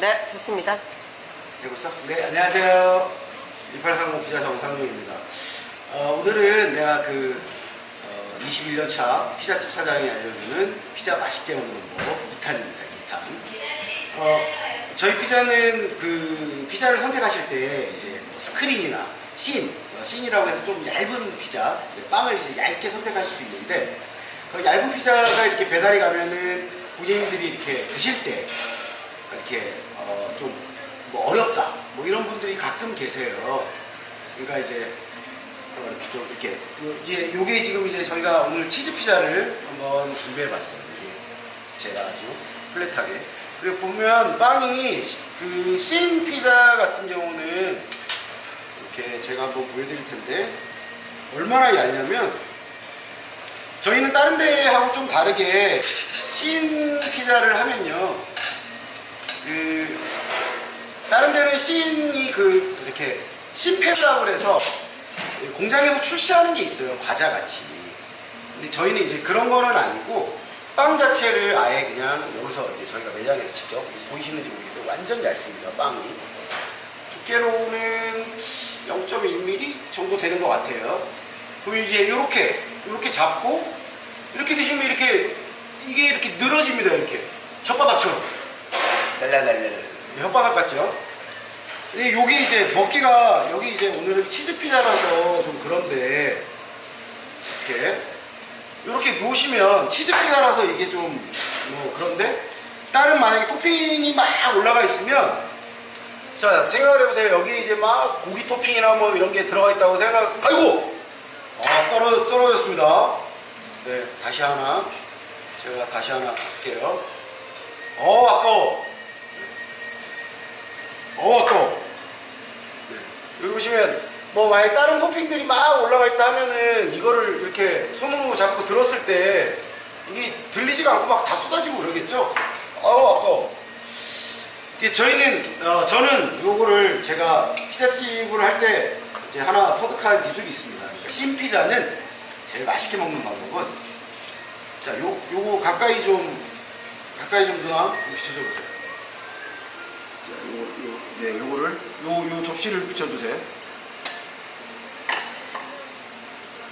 네, 좋습니다. 되고 있어? 네, 안녕하세요. 1830 피자 정상용입니다. 어, 오늘은 내가 그 어, 21년 차 피자집 사장이 알려주는 피자 맛있게 먹는 법 2탄입니다. 2탄. 어, 저희 피자는 그 피자를 선택하실 때 이제 뭐 스크린이나 씬, 어, 씬이라고 해서 좀 얇은 피자, 네, 빵을 이제 얇게 선택하실 수 있는데 그 얇은 피자가 이렇게 배달이 가면은 고객님들이 이렇게 드실 때 이렇게 어, 좀뭐 어렵다 뭐 이런 분들이 가끔 계세요. 그러니까 이제 어, 이렇게 좀 이렇게 요- 이제 요게 지금 이제 저희가 오늘 치즈 피자를 한번 준비해봤어요. 제가 아주 플랫하게. 그리고 보면 빵이 그씬 피자 같은 경우는 이렇게 제가 한번 보여드릴 텐데 얼마나 얇냐면 저희는 다른 데하고 좀 다르게 씬 피자를 하면요 그 다른 데는 씬이 그 이렇게 씬패드라고 그래서 공장에서 출시하는 게 있어요 과자 같이. 근데 저희는 이제 그런 거는 아니고 빵 자체를 아예 그냥 여기서 이제 저희가 매장에서 직접 보이시는지 모르겠는데 완전 얇습니다 빵이. 두께로는 0.1mm 정도 되는 것 같아요. 그럼 이제 이렇게 이렇게 잡고 이렇게 드시면 이렇게 이게 이렇게 늘어집니다 이렇게. 혓바닥처럼 날라날라 혓바닥 같죠? 여기 이제 먹기가 여기 이제 오늘은 치즈 피자라서 좀 그런데 이렇게. 이렇게 놓으시면 치즈 피자라서 이게 좀 뭐 그런데 다른 만약에 토핑이 막 올라가 있으면 자 생각을 해보세요. 여기 이제 막 고기 토핑이나 뭐 이런 게 들어가 있다고 생각 아이고! 아 떨어 떨어졌습니다. 네 다시 하나. 제가 다시 하나 할게요. 어 아까워 어 아까워 네. 여기 보시면 뭐 만약 다른 토핑들이 막 올라가 있다 하면은 이거를 이렇게 손으로 잡고 들었을 때 이게 들리지가 않고 막 다 쏟아지고 그러겠죠 아우 아까워 저희는 어, 저는 요거를 제가 피자집을 할 때 이제 하나 터득한 기술이 있습니다. 씬 피자는 제일 맛있게 먹는 방법은 자, 요 요거 가까이 좀 가까이 좀 누나 좀 비춰줘 보세요. 자, 요거 요, 네, 요거를 요 요 접시를 비춰주세요.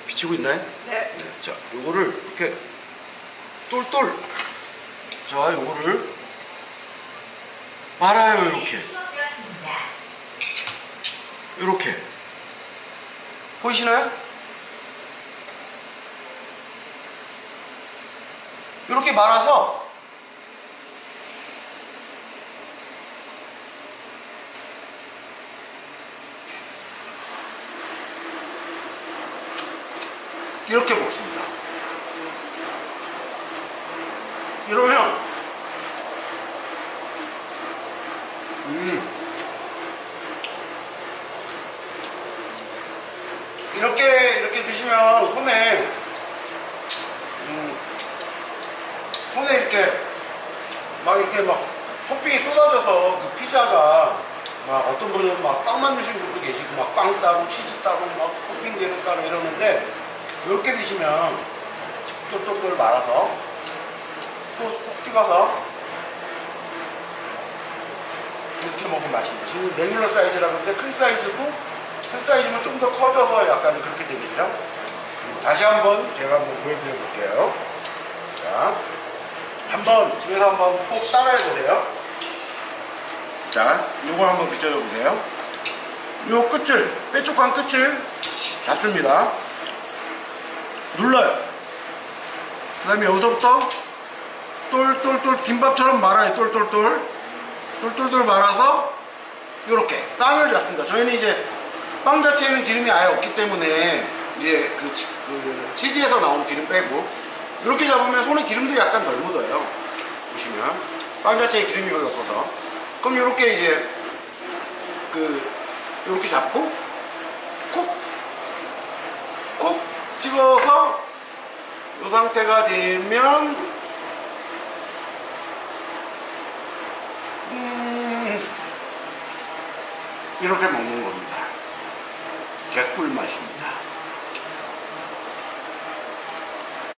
비치고 있나요? 네. 네, 자, 요거를 이렇게 똘똘 자, 요거를 말아요, 이렇게. 이렇게. 보이시나요? 이렇게 말아서 이렇게 먹습니다. 이러면 음. 이렇게 이렇게 드시면 손에 음, 손에 이렇게 막 이렇게 막 토핑이 쏟아져서 그 피자가 막 어떤 분은 막 빵 만드시는 분도 계시고 막 빵 따고 치즈 따고 막 토핑 되는 따고 이러는데 이렇게 드시면 똘똘똘 말아서 소스 콕 찍어서 이렇게 먹으면 맛있습니다. 지금 레귤러 사이즈라 그런데 큰 사이즈도 큰 사이즈면 좀 더 커져서 약간 그렇게 되겠죠. 음, 다시 한번 제가 한번 보여드려 볼게요. 자, 한번 집에서 한번 꼭 따라해 보세요. 자, 요거 한번 비춰줘 보세요. 요 끝을 뾰족한 끝을 잡습니다. 눌러요. 그 다음에 여기서부터 똘똘똘 김밥처럼 말아요. 똘똘똘. 똘똘똘 말아서 이렇게 빵을 잡습니다. 저희는 이제 빵 자체에는 기름이 아예 없기 때문에 이제 그, 치- 그 치즈에서 나온 기름 빼고 이렇게 잡으면 손에 기름도 약간 덜 묻어요. 보시면 빵 자체에 기름이 별로 없어서 그럼 이렇게 이제 그 이렇게 잡고 콕 콕 찍어서 이 상태가 되면 음, 이렇게 먹는 겁니다. 개꿀 맛입니다.